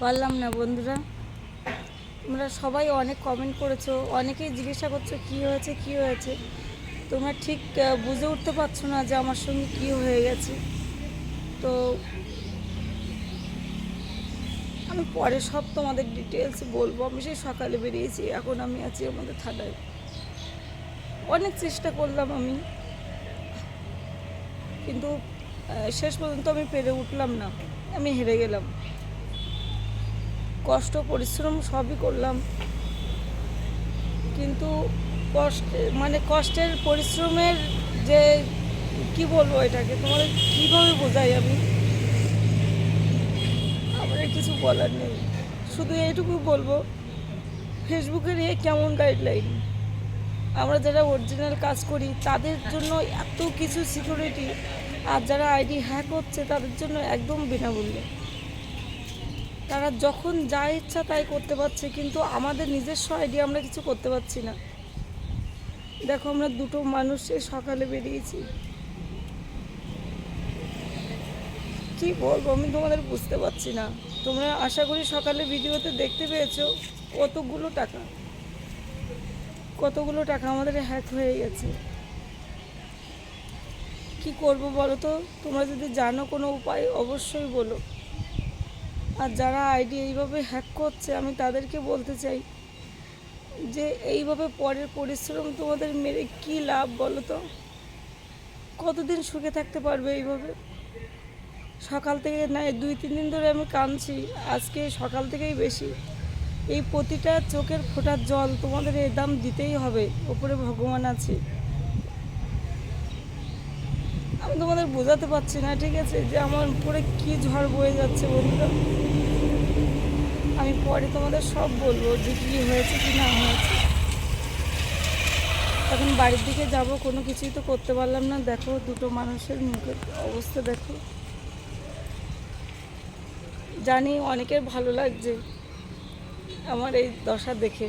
পারলাম না বন্ধুরা। তোমরা সবাই অনেক কমেন্ট করেছ, অনেকেই জিজ্ঞাসা করছ কী হয়েছে কী হয়েছে। তোমরা ঠিক বুঝে উঠতে পারছ না যে আমার সঙ্গে কী হয়ে গেছে। তো আমি পরে সব তোমাদের ডিটেলস বলব। আমি সেই সকালে বেরিয়েছি, এখন আমি আছি আমাদের থানায়। অনেক চেষ্টা করলাম আমি। কিন্তু শেষ পর্যন্ত আমি পেরে উঠলাম না। আমি হেরে গেলাম। কষ্ট, পরিশ্রম সবই করলাম। কিন্তু কষ্ট মানে কষ্টের, পরিশ্রমের যে, কি বলব এটাকে? তোমাদের কীভাবে বোঝাই আমি? আমার কিছু বলার নেই। শুধু এইটুকু বলব ফেসবুকের এ কেমন গাইডলাইন আমরা যারা অরিজিনাল কাজ করি, তাদের জন্য এত কিছু সিকিউরিটি আর যারা আইডি হ্যাক হচ্ছে তাদের জন্য একদম বিনামূল্যে। তারা যখন যা ইচ্ছা তাই করতে পারছে, কিন্তু আমাদের নিজস্ব আইডিয়া আমরা কিছু করতে পারছি না। দেখো আমরা দুটো মানুষ সকালে বেরিয়েছি। কি বলব, আমি তোমাদের বুঝতে পারছি না। তোমরা আশা করি সকালে ভিডিওতে দেখতে পেয়েছ কতগুলো টাকা। কতগুলো টাকা আমাদের হ্যাক হয়ে গেছে। কি করব বলো তো? তোমরা যদি জানো কোনো উপায়, অবশ্যই বলো। আর যারা আইডি এইভাবে হ্যাক করছে, আমি তাদেরকে বলতে চাই যে এইভাবে পরের পরিশ্রম তোমাদের মেরে কি লাভ বলো তো? কতদিন সুখে থাকতে পারবে এইভাবে? সকাল থেকে না দুই, তিন দিন ধরে আমি কাঁদছি, আজকে সকাল থেকেই বেশি। এই প্রতিটা চোখের ফোটার জল তোমাদের এর দাম দিতেই হবে, ওপরে ভগবান আছে। তোমাদের বোঝাতে পারছি না, ঠিক আছে? যে আমার উপরে কি ঝড় বয়ে যাচ্ছে বন্ধুরা? আমি পরে তোমাদের সব বলব যে কী হয়েছে, কি না হয়েছে। এখন বাড়ির দিকে যাব, কোনো কিছুই তো করতে পারলাম না। দেখো, দুটো মানুষের মুখের অবস্থা দেখো। জানি অনেকের ভালো লাগছে আমার এই দশা দেখে।